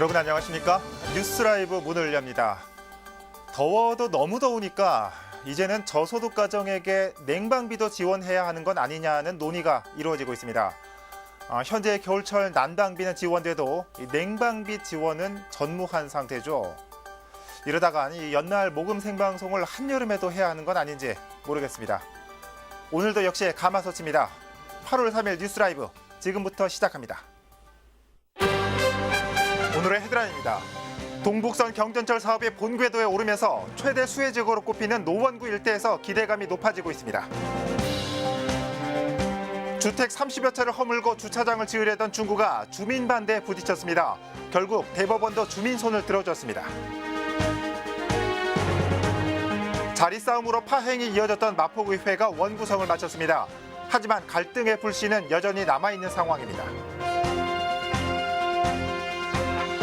여러분 안녕하십니까? 뉴스 라이브 문을 엽니다. 더워도 너무 더우니까 이제는 저소득 가정에게 냉방비도 지원해야 하는 건 아니냐는 논의가 이루어지고 있습니다. 아, 현재 겨울철 난방비는 지원돼도 이 냉방비 지원은 전무한 상태죠. 이러다가 이 연말 모금 생방송을 한여름에도 해야 하는 건 아닌지 모르겠습니다. 오늘도 역시 가마솥입니다. 8월 3일 뉴스 라이브 지금부터 시작합니다. 헤드라인입니다. 동북선 경전철 사업이 본궤도에 오르면서 최대 수혜 지구로 꼽히는 노원구 일대에서 기대감이 높아지고 있습니다. 주택 30여 채를 허물고 주차장을 지으려던 중구가 주민 반대에 부딪혔습니다. 결국 대법원도 주민 손을 들어줬습니다. 자리 싸움으로 파행이 이어졌던 마포구의회가 원구성을 마쳤습니다. 하지만 갈등의 불씨는 여전히 남아있는 상황입니다.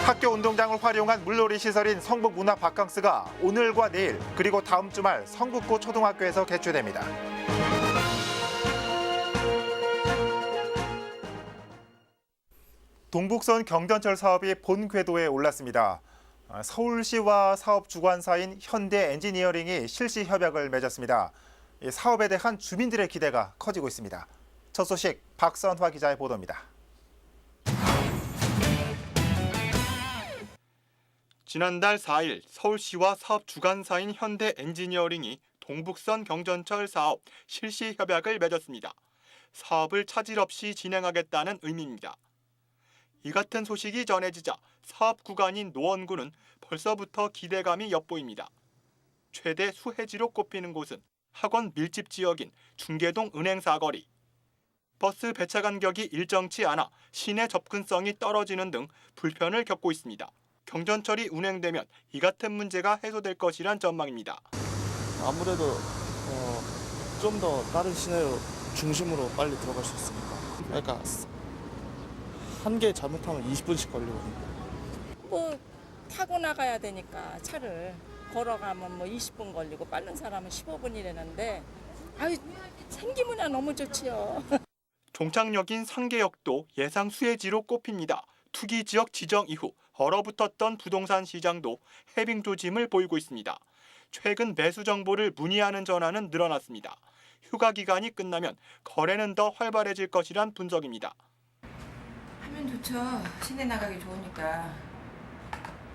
학교 운동장을 활용한 물놀이 시설인 성북 문화 바캉스가 오늘과 내일 그리고 다음 주말 성북고 초등학교에서 개최됩니다. 동북선 경전철 사업이 본 궤도에 올랐습니다. 아, 서울시와 사업 주관사인 현대 엔지니어링이 실시 협약을 맺었습니다. 이 사업에 대한 주민들의 기대가 커지고 있습니다. 첫 소식 박선화 기자의 보도입니다. 지난달 4일 서울시와 사업 주관사인 현대 엔지니어링이 동북선 경전철 사업 실시 협약을 맺었습니다. 사업을 차질 없이 진행하겠다는 의미입니다. 이 같은 소식이 전해지자 사업 구간인 노원구는 벌써부터 기대감이 엿보입니다. 최대 수혜지로 꼽히는 곳은 학원 밀집 지역인 중계동 은행 사거리. 버스 배차 간격이 일정치 않아 시내 접근성이 떨어지는 등 불편을 겪고 있습니다. 경전철이 운행되면 이 같은 문제가 해소될 것이란 전망입니다. 아무래도 어, 좀 더 다른 시내로 중심으로 빨리 들어갈 수 있으니까. 그러니까 한 개 잘못하면 20분씩 걸리거든요. 뭐 타고 나가야 되니까 차를 걸어가면 뭐 20분 걸리고 빠른 사람은 15분이라는데 아유 생기면야 너무 좋지요. 종착역인 상계역도 예상 수혜지로 꼽힙니다. 투기 지역 지정 이후 얼어붙었던 부동산 시장도 해빙 조짐을 보이고 있습니다. 최근 매수 정보를 문의하는 전화는 늘어났습니다. 휴가 기간이 끝나면 거래는 더 활발해질 것이란 분석입니다. 하면 좋죠. 시내 나가기 좋으니까.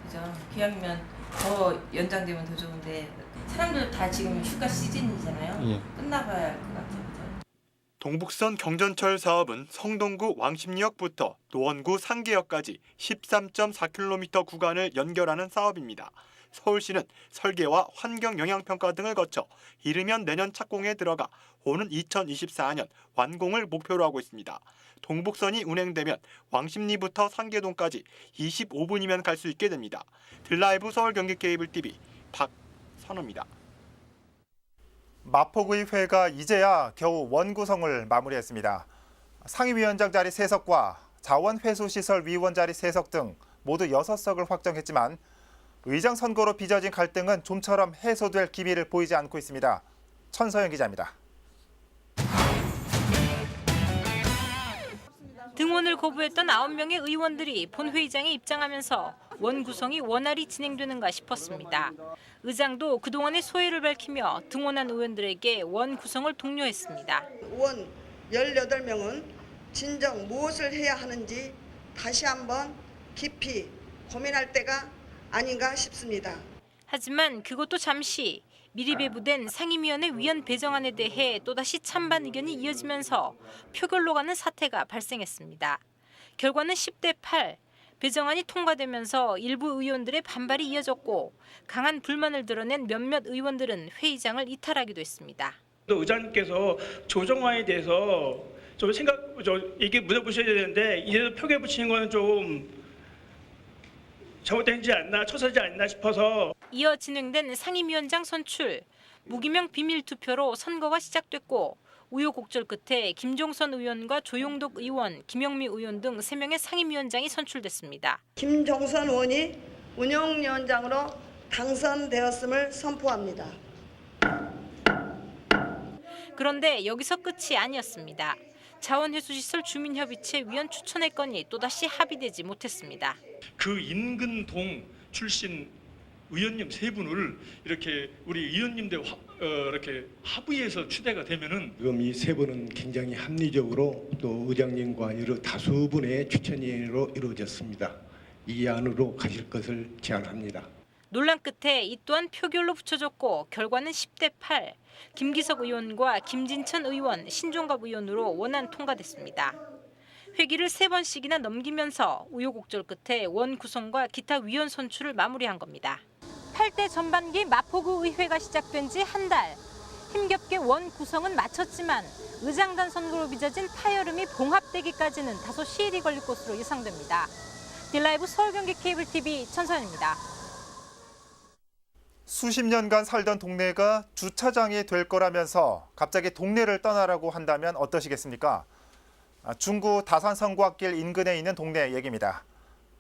그죠? 기왕이면 더 연장되면 더 좋은데 사람들 다 지금 휴가 시즌이잖아요. 예. 끝나봐야 할 것 같아요. 동북선 경전철 사업은 성동구 왕십리역부터 노원구 상계역까지 13.4km 구간을 연결하는 사업입니다. 서울시는 설계와 환경 영향 평가 등을 거쳐 이르면 내년 착공에 들어가 오는 2024년 완공을 목표로 하고 있습니다. 동북선이 운행되면 왕십리부터 상계동까지 25분이면 갈 수 있게 됩니다. 들라이브 서울 경기 케이블 TV 박선호입니다. 마포구의회가 이제야 겨우 원구성을 마무리했습니다. 상임위원장 자리 3석과 자원회수시설 위원 자리 3석 등 모두 6석을 확정했지만 의장 선거로 빚어진 갈등은 좀처럼 해소될 기미를 보이지 않고 있습니다. 천서영 기자입니다. 등원을 거부했던 9명의 의원들이 본회의장에 입장하면서 원구성이 원활히 진행되는가 싶었습니다. 의장도 그동안의 소회를 밝히며 등원한 의원들에게 원구성을 독려했습니다. 의원 18명은 진정 무엇을 해야 하는지 다시 한번 깊이 고민할 때가 아닌가 싶습니다. 하지만 그것도 잠시 미리 배부된 상임위원회 위원 배정안에 대해 또다시 찬반 의견이 이어지면서 표결로 가는 사태가 발생했습니다. 결과는 10대 8. 배정안이 통과되면서 일부 의원들의 반발이 이어졌고 강한 불만을 드러낸 몇몇 의원들은 회의장을 이탈하기도 했습니다. 또 의장님께서 조정안에 대해서 좀 생각, 저 얘기 물어보셔야 되는데 이제도 표결 붙이는 거는 좀 잘못된지 않나, 처사지 않나 싶어서 이어 진행된 상임위원장 선출, 무기명 비밀 투표로 선거가 시작됐고 우여곡절 끝에 김종선 의원과 조용덕 의원, 김영미 의원 등 3명의 상임위원장이 선출됐습니다. 김정선 의원이 운영위원장으로 당선되었음을 선포합니다. 그런데 여기서 끝이 아니었습니다. 자원회수시설 주민협의체 위원 추천의 건이 또다시 합의되지 못했습니다. 그 인근 동 출신 의원님 세 분을 이렇게 우리 의원님들 화- 어, 이렇게 합의해서 추대가 되면은 지금 이 세 분은 굉장히 합리적으로 또 의장님과 여러 다수분의 추천으로 이루어졌습니다. 이 안으로 가실 것을 제안합니다. 논란 끝에 이 또한 표결로 붙여졌고 결과는 10대 8. 김기석 의원과 김진천 의원, 신종갑 의원으로 원안 통과됐습니다. 회기를 세 번씩이나 넘기면서 우여곡절 끝에 원 구성과 기타 위원 선출을 마무리한 겁니다. 8대 전반기 마포구 의회가 시작된 지 한 달. 힘겹게 원 구성은 마쳤지만 의장단 선거로 빚어진 파열음이 봉합되기까지는 다소 시일이 걸릴 것으로 예상됩니다. 딜라이브 서울 경기 케이블 TV 천선입니다. 수십 년간 살던 동네가 주차장이 될 거라면서 갑자기 동네를 떠나라고 한다면 어떠시겠습니까? 아, 중구 다산 성곽길 인근에 있는 동네 얘기입니다.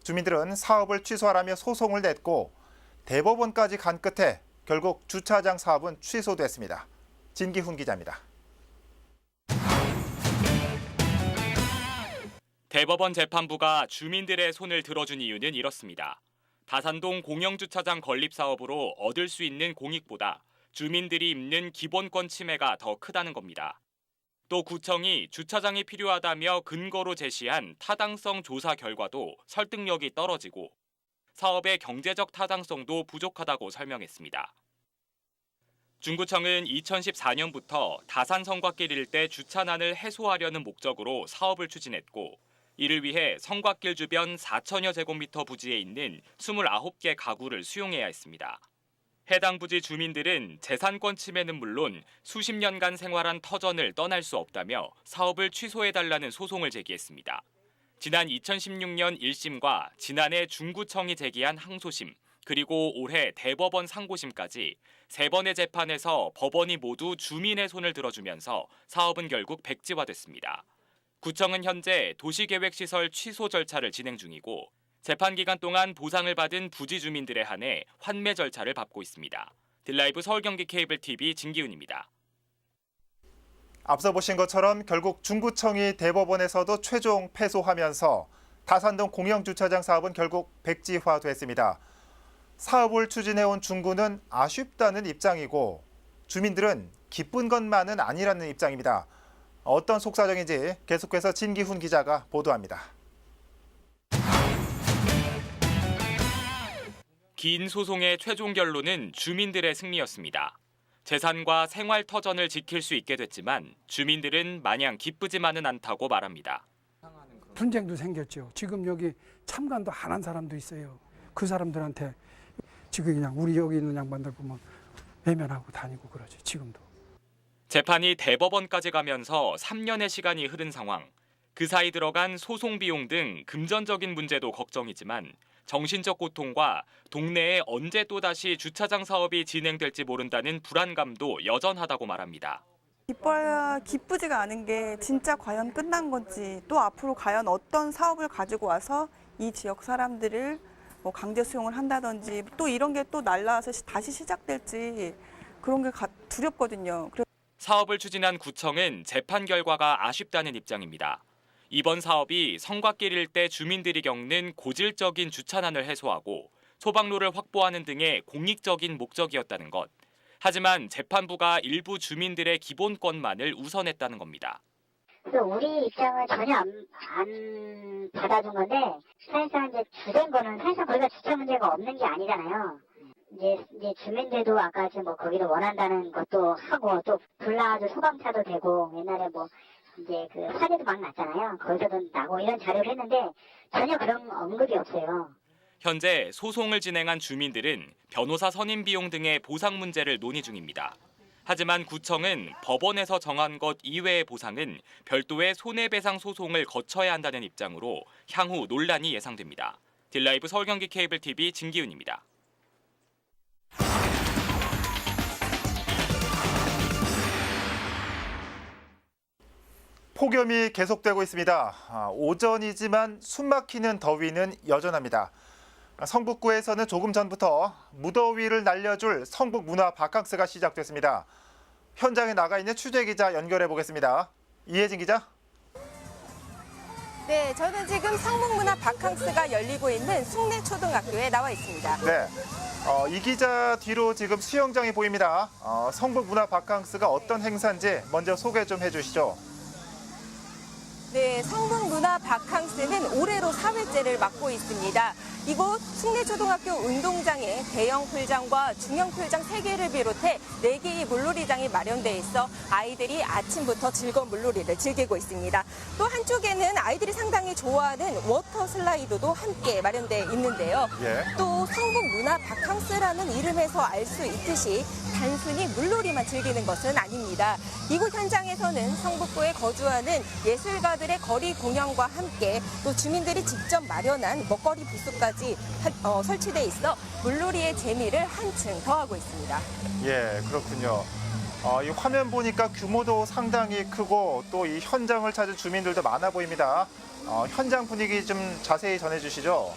주민들은 사업을 취소하라며 소송을 냈고 대법원까지 간 끝에 결국 주차장 사업은 취소됐습니다. 진기훈 기자입니다. 대법원 재판부가 주민들의 손을 들어준 이유는 이렇습니다. 다산동 공영주차장 건립 사업으로 얻을 수 있는 공익보다 주민들이 입는 기본권 침해가 더 크다는 겁니다. 또 구청이 주차장이 필요하다며 근거로 제시한 타당성 조사 결과도 설득력이 떨어지고 사업의 경제적 타당성도 부족하다고 설명했습니다. 중구청은 2014년부터 다산 성곽길 일대 주차난을 해소하려는 목적으로 사업을 추진했고 이를 위해 성곽길 주변 4천여 제곱미터 부지에 있는 29개 가구를 수용해야 했습니다. 해당 부지 주민들은 재산권 침해는 물론 수십 년간 생활한 터전을 떠날 수 없다며 사업을 취소해달라는 소송을 제기했습니다. 지난 2016년 1심과 지난해 중구청이 제기한 항소심, 그리고 올해 대법원 상고심까지 세 번의 재판에서 법원이 모두 주민의 손을 들어주면서 사업은 결국 백지화됐습니다. 구청은 현재 도시계획시설 취소 절차를 진행 중이고 재판 기간 동안 보상을 받은 부지 주민들에 한해 환매 절차를 밟고 있습니다. 딜라이브 서울경기 케이블 TV 진기훈입니다. 앞서 보신 것처럼 결국 중구청이 대법원에서도 최종 패소하면서 다산동 공영주차장 사업은 결국 백지화됐습니다. 사업을 추진해온 중구는 아쉽다는 입장이고 주민들은 기쁜 것만은 아니라는 입장입니다. 어떤 속사정인지 계속해서 진기훈 기자가 보도합니다. 긴 소송의 최종 결론은 주민들의 승리였습니다. 재산과 생활 터전을 지킬 수 있게 됐지만 주민들은 마냥 기쁘지만은 않다고 말합니다. 분쟁도 생겼죠. 지금 여기 참관도 안 한 사람도 있어요. 그 사람들한테 지금 그냥 우리 여기 있는 양반들 보면 외면하고 다니고 그러지 지금도. 재판이 대법원까지 가면서 3년의 시간이 흐른 상황. 그 사이 들어간 소송 비용 등 금전적인 문제도 걱정이지만 정신적 고통과 동네에 언제 또다시 주차장 사업이 진행될지 모른다는 불안감도 여전하다고 말합니다. 기뻐야 기쁘지가 않은 게 진짜 과연 끝난 건지 또 앞으로 과연 어떤 사업을 가지고 와서 이 지역 사람들을 뭐 강제 수용을 한다든지 또 이런 게 또 날라와서 시- 다시 시작될지 그런 게 가- 두렵거든요. 사업을 추진한 구청은 재판 결과가 아쉽다는 입장입니다. 이번 사업이 성곽길 일 대 주민들이 겪는 고질적인 주차난을 해소하고 소방로를 확보하는 등의 공익적인 목적이었다는 것. 하지만 재판부가 일부 주민들의 기본권만을 우선했다는 겁니다. 우리 입장은 전혀 안, 안 받아준 건데 사실상 이제 주된 거는 사실상 거기가 주차 문제가 없는 게 아니잖아요. 이제 이제 주민들도 아까 지금 뭐 거기를 원한다는 것도 하고 또 불나가지고 소방차도 되고 옛날에 뭐 이제 그 화재도 막 났잖아요. 거기서도 나고 이런 자료를 했는데 전혀 그런 언급이 없어요. 현재 소송을 진행한 주민들은 변호사 선임 비용 등의 보상 문제를 논의 중입니다. 하지만 구청은 법원에서 정한 것 이외의 보상은 별도의 손해배상 소송을 거쳐야 한다는 입장으로 향후 논란이 예상됩니다. 딜라이브 서울경기 케이블 TV 진기훈입니다. 폭염이 계속되고 있습니다. 아, 오전이지만 숨막히는 더위는 여전합니다. 아, 성북구에서는 조금 전부터 무더위를 날려줄 성북 문화 바캉스가 시작됐습니다. 현장에 나가 있는 취재 기자 연결해 보겠습니다. 이혜진 기자. 네, 저는 지금 성북문화 바캉스가 열리고 있는 숭례 초등학교에 나와 있습니다. 네. 어, 이 기자 뒤로 지금 수영장이 보입니다. 어, 성북 문화 바캉스가 어떤 행사인지 먼저 소개 좀 해주시죠. 네, 성북 문화 바캉스는 올해로 4회째를 맡고 있습니다. 이곳 숭례초등학교 운동장에 대형 풀장과 중형 풀장 3개를 비롯해 4개의 물놀이장이 마련돼 있어 아이들이 아침부터 즐거운 물놀이를 즐기고 있습니다. 또 한쪽에는 아이들이 상당히 좋아하는 워터 슬라이드도 함께 마련돼 있는데요. 예. 또 성북 문화 바캉스라는 이름에서 알 수 있듯이 단순히 물놀이만 즐기는 것은 아닙니다. 이곳 현장에서는 성북구에 거주하는 예술가들의 거리 공연과 함께 또 주민들이 직접 마련한 먹거리 부스까지 한- 어, 설치돼 있어 물놀이의 재미를 한층 더하고 있습니다. 예, 그렇군요. 어, 이 화면 보니까 규모도 상당히 크고 또 이 현장을 찾은 주민들도 많아 보입니다. 어, 현장 분위기 좀 자세히 전해주시죠.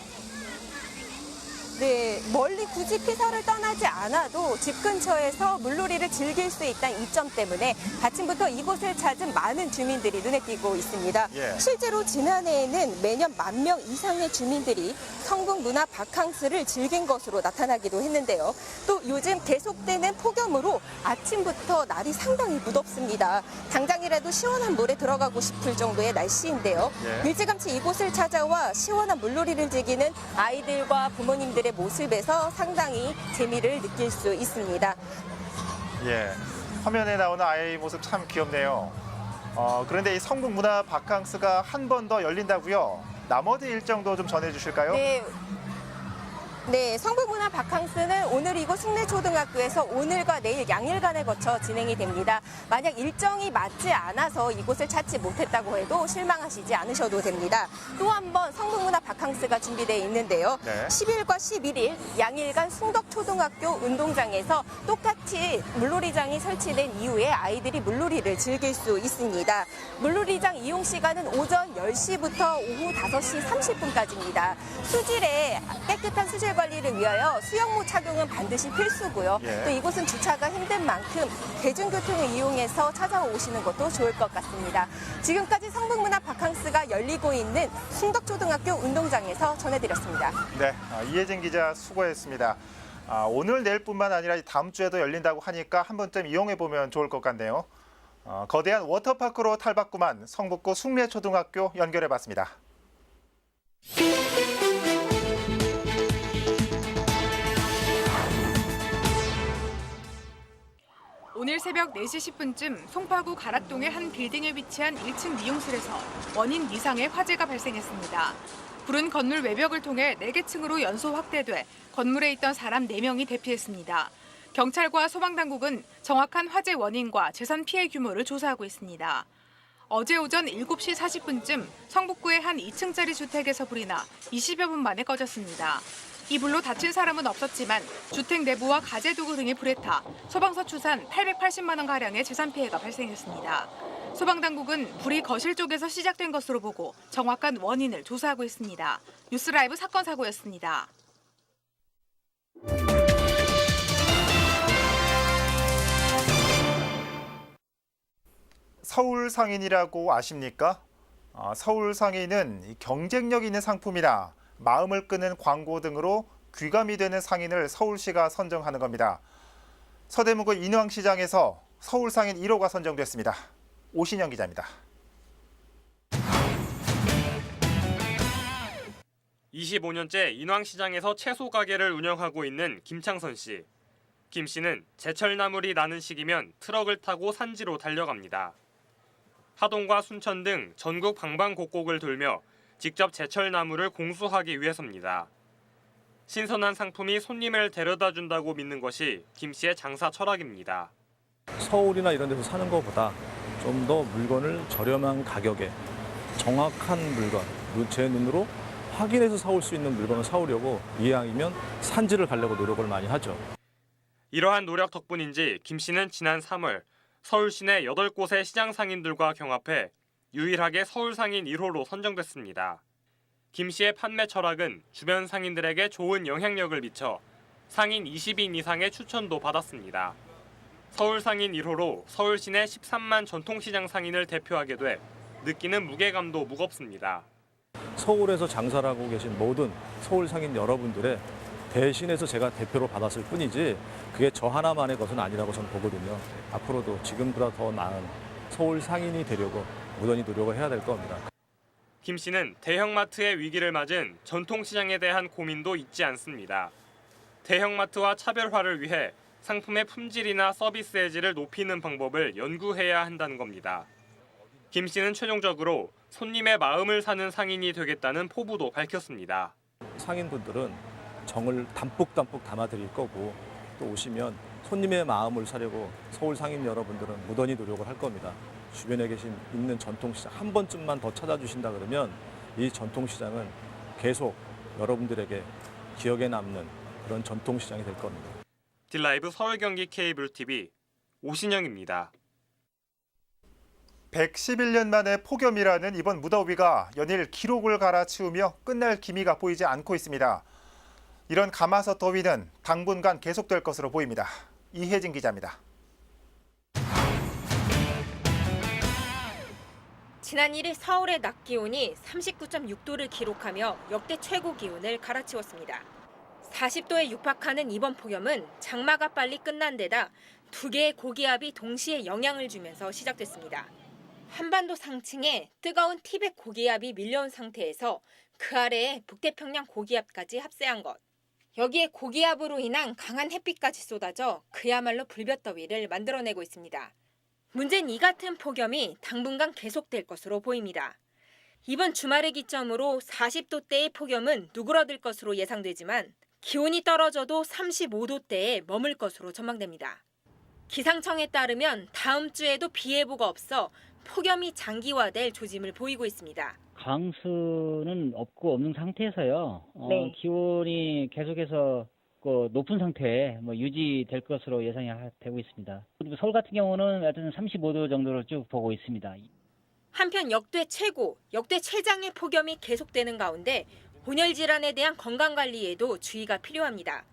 네, 멀리 굳이 피서를 떠나지 않아도 집 근처에서 물놀이를 즐길 수 있다는 이점 때문에 아침부터 이곳을 찾은 많은 주민들이 눈에 띄고 있습니다. 예. 실제로 지난해에는 매년 만 명 이상의 주민들이 성북 문화 바캉스를 즐긴 것으로 나타나기도 했는데요. 또 요즘 계속되는 폭염으로 아침부터 날이 상당히 무덥습니다. 당장이라도 시원한 물에 들어가고 싶을 정도의 날씨인데요. 예. 일찌감치 이곳을 찾아와 시원한 물놀이를 즐기는 아이들과 부모님들 의 모습에서 상당히 재미를 느낄 수 있습니다. 예, 화면에 나오는 아이 모습 참 귀엽네요. 어, 그런데 이 성북 문화 바캉스가 한 번 더 열린다고요? 나머지 일정도 좀 전해주실까요? 네. 네, 성북문화 바캉스는 오늘 이곳 숭례초등학교에서 오늘과 내일 양일간에 거쳐 진행이 됩니다. 만약 일정이 맞지 않아서 이곳을 찾지 못했다고 해도 실망하시지 않으셔도 됩니다. 또 한 번 성북문화 바캉스가 준비되어 있는데요. 네. 10일과 11일 양일간 숭덕초등학교 운동장에서 똑같이 물놀이장이 설치된 이후에 아이들이 물놀이를 즐길 수 있습니다. 물놀이장 이용 시간은 오전 10시부터 오후 5시 30분까지입니다. 수질에 깨끗한 수질 관리를 위하여 수영모 착용은 반드시 필수고요. 예. 또 이곳은 주차가 힘든 만큼 대중교통을 이용해서 찾아오시는 것도 좋을 것 같습니다. 지금까지 성북문화 바캉스가 열리고 있는 숭덕초등학교 운동장에서 전해드렸습니다. 네, 아, 이혜진 기자 수고했습니다. 아, 오늘 내일뿐만 아니라 다음 주에도 열린다고 하니까 한 번쯤 이용해 보면 좋을 것 같네요. 어, 거대한 워터파크로 탈바꿈한 성북구 숭례초등학교 연결해 봤습니다. 오늘 새벽 4시 10분쯤 송파구 가락동의 한 빌딩에 위치한 1층 미용실에서 원인 이상의 화재가 발생했습니다. 불은 건물 외벽을 통해 4개 층으로 연소 확대돼 건물에 있던 사람 4명이 대피했습니다. 경찰과 소방당국은 정확한 화재 원인과 재산 피해 규모를 조사하고 있습니다. 어제 오전 7시 40분쯤 성북구의 한 2층짜리 주택에서 불이 나 20여 분 만에 꺼졌습니다. 이 불로 다친 사람은 없었지만 주택 내부와 가재 도구 등이 불에 타 소방서 추산 880만 원 가량의 재산 피해가 발생했습니다. 소방 당국은 불이 거실 쪽에서 시작된 것으로 보고 정확한 원인을 조사하고 있습니다. 뉴스라이브 사건 사고였습니다. 서울 상인이라고 아십니까? 아, 서울 상인은 이 경쟁력 있는 상품이나 마음을 끄는 광고 등으로 귀감이 되는 상인을 서울시가 선정하는 겁니다. 서대문구 인왕시장에서 서울 상인 1호가 선정됐습니다. 오신영 기자입니다. 25년째 인왕시장에서 채소 가게를 운영하고 있는 김창선 씨. 김 씨는 제철나물이 나는 시기면 트럭을 타고 산지로 달려갑니다. 하동과 순천 등 전국 방방곡곡을 돌며 직접 제철나물을 공수하기 위해서입니다. 신선한 상품이 손님을 데려다 준다고 믿는 것이 김 씨의 장사 철학입니다. 서울이나 이런 데서 사는 것보다 좀 더 물건을 저렴한 가격에 정확한 물건, 제 눈으로 확인해서 사올 수 있는 물건을 사오려고 이왕이면 산지를 가려고 노력을 많이 하죠. 이러한 노력 덕분인지 김 씨는 지난 3월 서울 시내 8곳의 시장 상인들과 경합해 유일하게 서울 상인 1호로 선정됐습니다. 김 씨의 판매 철학은 주변 상인들에게 좋은 영향력을 미쳐 상인 20인 이상의 추천도 받았습니다. 서울 상인 1호로 서울 시내 13만 전통시장 상인을 대표하게 돼 느끼는 무게감도 무겁습니다. 서울에서 장사를 하고 계신 모든 서울 상인 여러분들의 대신해서 제가 대표로 받았을 뿐이지 그게 저 하나만의 것은 아니라고 저는 보거든요. 앞으로도 지금보다 더 나은 서울 상인이 되려고 무던히 노력을 해야 될 겁니다. 김 씨는 대형마트의 위기를 맞은 전통시장에 대한 고민도 잊지 않습니다. 대형마트와 차별화를 위해 상품의 품질이나 서비스의 질을 높이는 방법을 연구해야 한다는 겁니다. 김 씨는 최종적으로 손님의 마음을 사는 상인이 되겠다는 포부도 밝혔습니다. 상인분들은 정을 담뿍담뿍 담아드릴 거고 또 오시면 손님의 마음을 사려고 서울 상인 여러분들은 무던히 노력을 할 겁니다. 주변에 계신 있는 전통시장 한 번쯤만 더 찾아주신다 그러면 이 전통시장은 계속 여러분들에게 기억에 남는 그런 전통시장이 될 겁니다. 딜라이브 서울 경기 케이블 TV 오신영입니다. 111년 만에 폭염이라는 이번 무더위가 연일 기록을 갈아치우며 끝날 기미가 보이지 않고 있습니다. 이런 가마솥 더위는 당분간 계속될 것으로 보입니다. 이혜진 기자입니다. 지난 1일 서울의 낮 기온이 39.6도를 기록하며 역대 최고 기온을 갈아치웠습니다. 40도에 육박하는 이번 폭염은 장마가 빨리 끝난 데다 두 개의 고기압이 동시에 영향을 주면서 시작됐습니다. 한반도 상층에 뜨거운 티벳 고기압이 밀려온 상태에서 그 아래에 북태평양 고기압까지 합세한 것. 여기에 고기압으로 인한 강한 햇빛까지 쏟아져 그야말로 불볕더위를 만들어내고 있습니다. 문제는 이 같은 폭염이 당분간 계속될 것으로 보입니다. 이번 주말을 기점으로 40도대의 폭염은 누그러들 것으로 예상되지만 기온이 떨어져도 35도대에 머물 것으로 전망됩니다. 기상청에 따르면 다음 주에도 비 예보가 없어 폭염이 장기화될 조짐을 보이고 있습니다. 강수는 없고 없는 상태에서요. 어, 네. 기온이 계속해서 그 높은 상태에 뭐 유지될 것으로 예상이 하- 되고 있습니다. 그리고 서울 같은 경우는 하여튼 35도 정도로 쭉 보고 있습니다. 한편 역대 최고, 역대 최장의 폭염이 계속되는 가운데 온열 질환에 대한 건강 관리에도 주의가 필요합니다.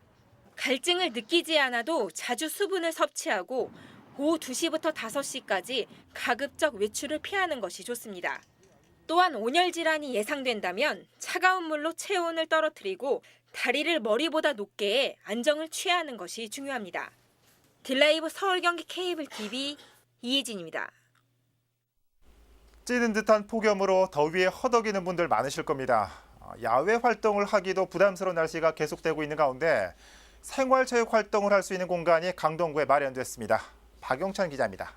갈증을 느끼지 않아도 자주 수분을 섭취하고 오후 2시부터 5시까지 가급적 외출을 피하는 것이 좋습니다. 또한 온열 질환이 예상된다면 차가운 물로 체온을 떨어뜨리고 다리를 머리보다 높게 해 안정을 취하는 것이 중요합니다. 딜라이브 서울 경기 케이블 TV 이혜진입니다. 찌는 듯한 폭염으로 더위에 허덕이는 분들 많으실 겁니다. 어, 야외 활동을 하기도 부담스러운 날씨가 계속되고 있는 가운데 생활체육 활동을 할 수 있는 공간이 강동구에 마련됐습니다. 박용찬 기자입니다.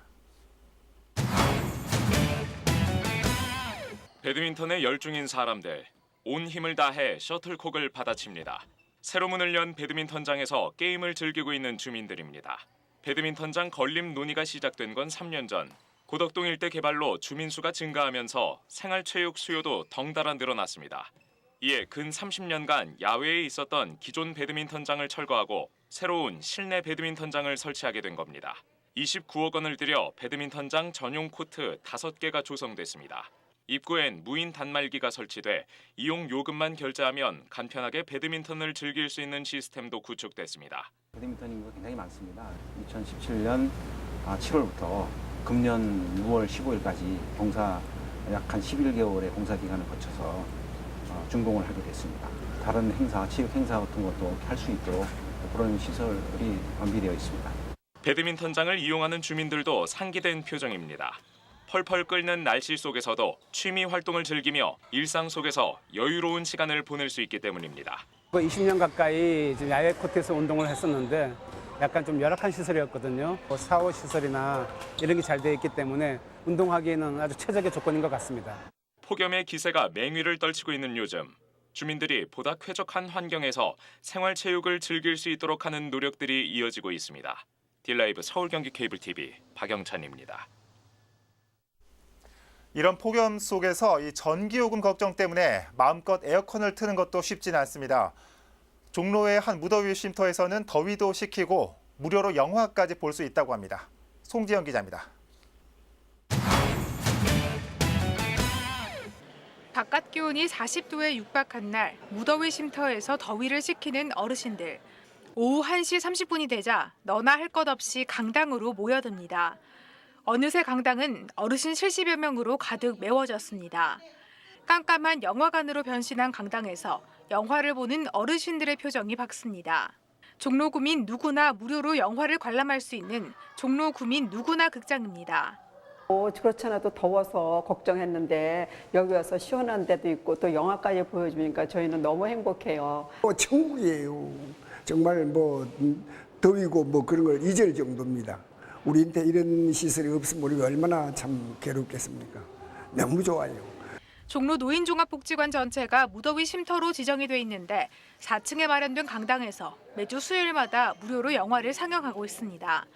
배드민턴에 열중인 사람 들 온 힘을 다해 셔틀콕을 받아칩니다. 새로 문을 연 배드민턴장에서 게임을 즐기고 있는 주민들입니다. 배드민턴장 건립 논의가 시작된 건 3년 전. 고덕동 일대 개발로 주민 수가 증가하면서 생활체육 수요도 덩달아 늘어났습니다. 이에 근 30년간 야외에 있었던 기존 배드민턴장을 철거하고 새로운 실내 배드민턴장을 설치하게 된 겁니다. 29억 원을 들여 배드민턴장 전용 코트 5개가 조성됐습니다. 입구엔 무인 단말기가 설치돼 이용 요금만 결제하면 간편하게 배드민턴을 즐길 수 있는 시스템도 구축됐습니다. 배드민턴 인구가 굉장히 많습니다. 2017년 7월부터 금년 6월 15일까지 공사 약 한 11개월의 공사 기간을 거쳐서 어, 준공을 하게 됐습니다. 다른 행사, 체육 행사 같은 것도 할 수 있도록 그런 시설이 완비되어 있습니다. 배드민턴장을 이용하는 주민들도 상기된 표정입니다. 펄펄 끓는 날씨 속에서도 취미 활동을 즐기며 일상 속에서 여유로운 시간을 보낼 수 있기 때문입니다. 20년 가까이 지금 야외 코트에서 운동을 했었는데 약간 좀 열악한 시설이었거든요. 뭐 샤워 시설이나 이런 게잘 되어 있기 때문에 운동하기에는 아주 최적의 조건인 것 같습니다. 폭염의 기세가 맹위를 떨치고 있는 요즘 주민들이 보다 쾌적한 환경에서 생활체육을 즐길 수 있도록 하는 노력들이 이어지고 있습니다. 딜라이브 서울 경기 케이블 TV 박영찬입니다. 이런 폭염 속에서 이 전기요금 걱정 때문에 마음껏 에어컨을 트는 것도 쉽지는 않습니다. 종로의 한 무더위 쉼터에서는 더위도 식히고 무료로 영화까지 볼 수 있다고 합니다. 송지영 기자입니다. 바깥 기온이 40도에 육박한 날 무더위 쉼터에서 더위를 식히는 어르신들. 오후 1시 30분이 되자 너나 할 것 없이 강당으로 모여듭니다. 어느새 강당은 어르신 70여 명으로 가득 메워졌습니다. 깜깜한 영화관으로 변신한 강당에서 영화를 보는 어르신들의 표정이 밝습니다. 종로 구민 누구나 무료로 영화를 관람할 수 있는 종로 구민 누구나 극장입니다. 어, 그렇지 않아도 더워서 걱정했는데 여기 와서 시원한 데도 있고 또 영화까지 보여주니까 저희는 너무 행복해요. 뭐 천국이에요. 정말 뭐 음, 더위고 뭐 그런 걸 잊을 정도입니다. 우리한테 이런 시설이 없으면 우리가 얼마나 참 괴롭겠습니까? 너무 좋아요. 종로 노인종합복지관 전체가 무더위 쉼터로 지정이 돼 있는데 4층에 마련된 강당에서 매주 수요일마다 무료로 영화를 상영하고 있습니다.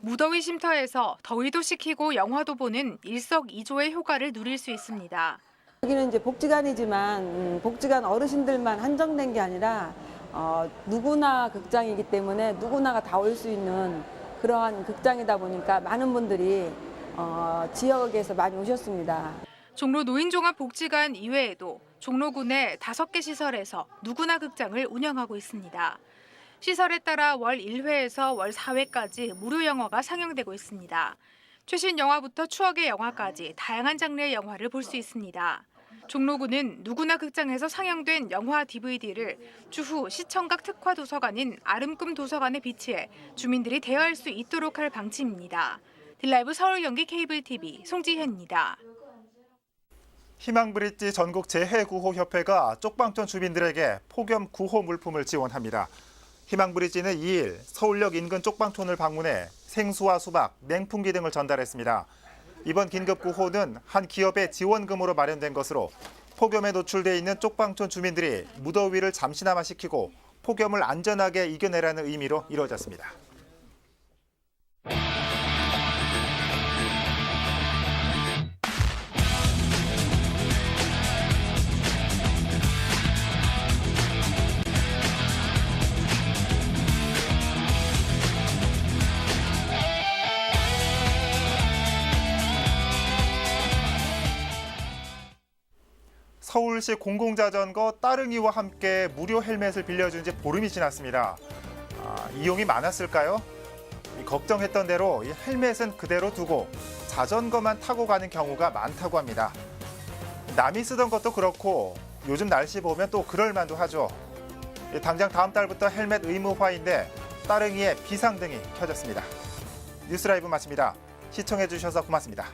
무더위 쉼터에서 더위도 식히고 영화도 보는 일석이조의 효과를 누릴 수 있습니다. 여기는 이제 복지관이지만 음, 복지관 어르신들만 한정된 게 아니라 어, 누구나 극장이기 때문에 누구나가 다 올 수 있는 그러한 극장이다 보니까 많은 분들이 어, 지역에서 많이 오셨습니다. 종로 노인종합복지관 이외에도 종로군의 다섯 개 시설에서 누구나 극장을 운영하고 있습니다. 시설에 따라 월 1회에서 월 4회까지 무료 영화가 상영되고 있습니다. 최신 영화부터 추억의 영화까지 다양한 장르의 영화를 볼 수 있습니다. 종로구는 누구나 극장에서 상영된 영화 DVD를 주후 시청각 특화 도서관인 아름꿈 도서관에 비치해 주민들이 대여할 수 있도록 할 방침입니다. 딜라이브 서울 연기 케이블 TV 송지현입니다. 희망브릿지 전국 재해구호 협회가 쪽방촌 주민들에게 폭염 구호 물품을 지원합니다. 희망브릿지는 2일 서울역 인근 쪽방촌을 방문해 생수와 수박, 냉풍기 등을 전달했습니다. 이번 긴급 구호는 한 기업의 지원금으로 마련된 것으로 폭염에 노출돼 있는 쪽방촌 주민들이 무더위를 잠시나마 식히고 폭염을 안전하게 이겨내라는 의미로 이루어졌습니다. 서울시 공공자전거 따릉이와 함께 무료 헬멧을 빌려준 지 보름이 지났습니다. 아, 이용이 많았을까요? 이 걱정했던 대로 이 헬멧은 그대로 두고 자전거만 타고 가는 경우가 많다고 합니다. 남이 쓰던 것도 그렇고 요즘 날씨 보면 또 그럴 만도 하죠. 이 당장 다음 달부터 헬멧 의무화인데 따릉이에 비상등이 켜졌습니다. 뉴스라이브 마칩니다. 시청해 주셔서 고맙습니다.